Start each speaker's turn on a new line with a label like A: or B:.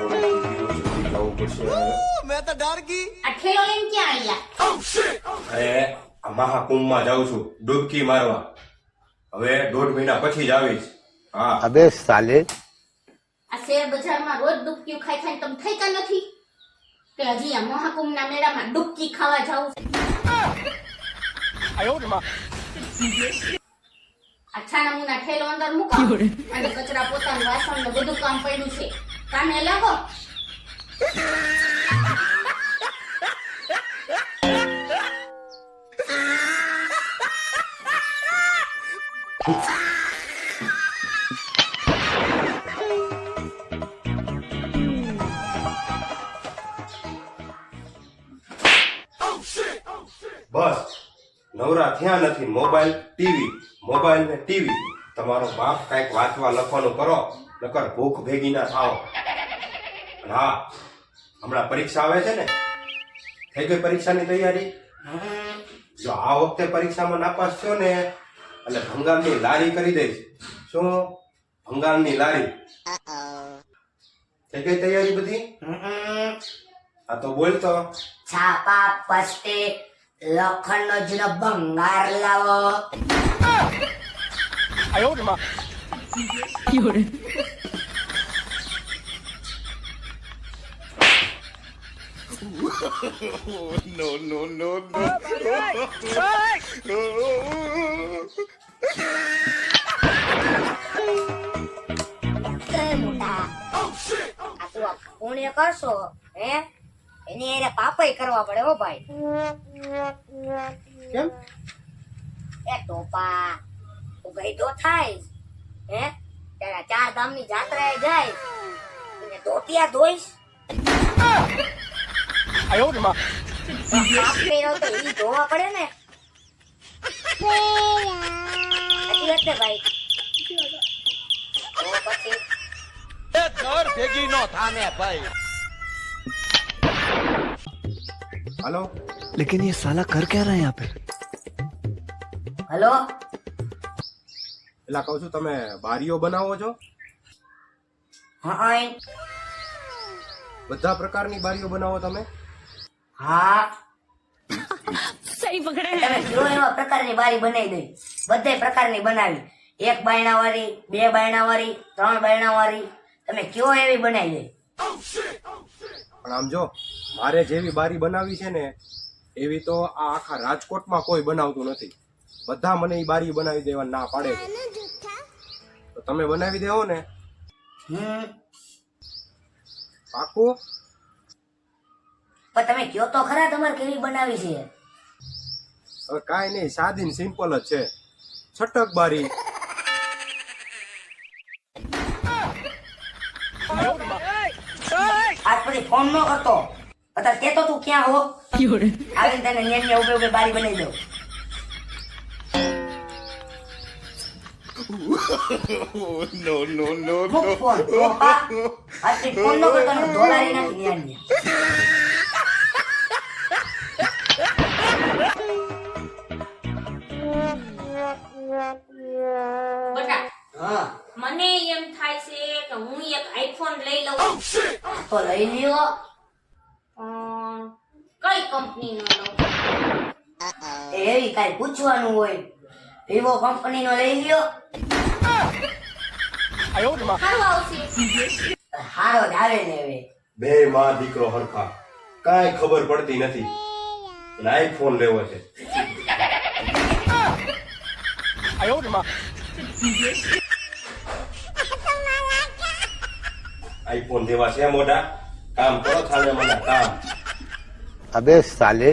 A: થોડો સુધી જવું થઈ કા નથી? કે હજી આ મહાકુંભના મેળામાં ડૂબકી ખાવા જાઉં છે. આ છાણા અંદર મૂકો. અને કચરા પોતાનું વાસણ ને બધું કામ પડ્યું છે. કામે લાગો?
B: બસ. નવરા થયા નથી. Mobile, TV. મોબાઈલ ને ટીવી. તમારો બાપ કંઈક વાંચવા લખવાનું કરો. નકર ભૂખ ભેગી ના થાવ અને હા હમણાં પરીક્ષા આવે છે ને થઈ ગઈ પરીક્ષાની તૈયારી? જો આ વખતે પરીક્ષામાં નાપાસ થયો ને એટલે ભંગારની લારી કરી દઈશ. શું? ભંગારની લારી. થઈ ગઈ તૈયારી બધી? આ તો બોલ તો.
C: છાપા પસ્તે લોખંડનો જૂનો ભંગાર લાવો. એ મોટા આ તું આ પુણ્ય કરશો હે એની એને પાપય કરવા પડે હો ભાઈ
B: કેમ?
C: એ ટોપા. તું ગઈઢો થાય. હે ત્યારે ચાર ધામની જાત્રાએ જાય અને ધોતિયા ધોઈશ પાપ કર્યો તો ઈ ધોવા પડે ને સાચી વાત ને ભાઈ તો પછી
B: હાલો
D: लेकिन ये साला कर क्या रहा है यहाँ पे
C: હલો
B: એટલે કહું છું તમે બારીઓ બનાવો છો?
C: હા
B: બધા પ્રકારની બારીઓ બનાવો તમે?
C: હા. તમે જો એવા પ્રકારની બારી બનાવી દઈ. બધે પ્રકારની બનાવી. એક બાયણા વાળી બે બાયણા વાળી ત્રણ બાયણા વાળી તમે કયો એવી બનાવી દઈ.
B: પણ આમ જો મારે જેવી બારી બનાવી છે ને એવી તો આ આખા રાજકોટમાં કોઈ બનાવતું નથી. બધા મને એ બારી બનાવી દેવા ના પાડે છે. તો તમે બનાવી દેવો ને.
C: હમ.
B: પાકું.
C: પણ તમે કયો તો ખરા તમારે કેવી બનાવી છે?
B: હવે કાંઈ નહીં સાદી ને સિમ્પલ જ છે. છટક બારી.
C: આજ પછી ફોન ન કરતો. અત્યારે કેતો તું ક્યાં હો? આવીને તને ન્યા ને ઉભે ઉભે બારી બનાવી દઉં. No, no, no. ન ને.
A: બટા મને એમ થાય છે કે હું એક આઈફોન લઈ લઉં.
C: તો લઈ લ્યો.
A: કઈ કઈ કંપનીનો લઉં?
C: એવી કઈ પૂછવાનું હોય? વિવો કંપની નો લઈ લ્યો
A: હારો આવશે
C: હારો ધારે ને હવે
B: બે માં દીકરો હરખા. કાંઈ ખબર પડતી નથી. અને આઈફોન લેવો છે. આઈફોન જેવા છે મોટા. કામ કરો થાલે મને કામ.
E: અબે સાલે.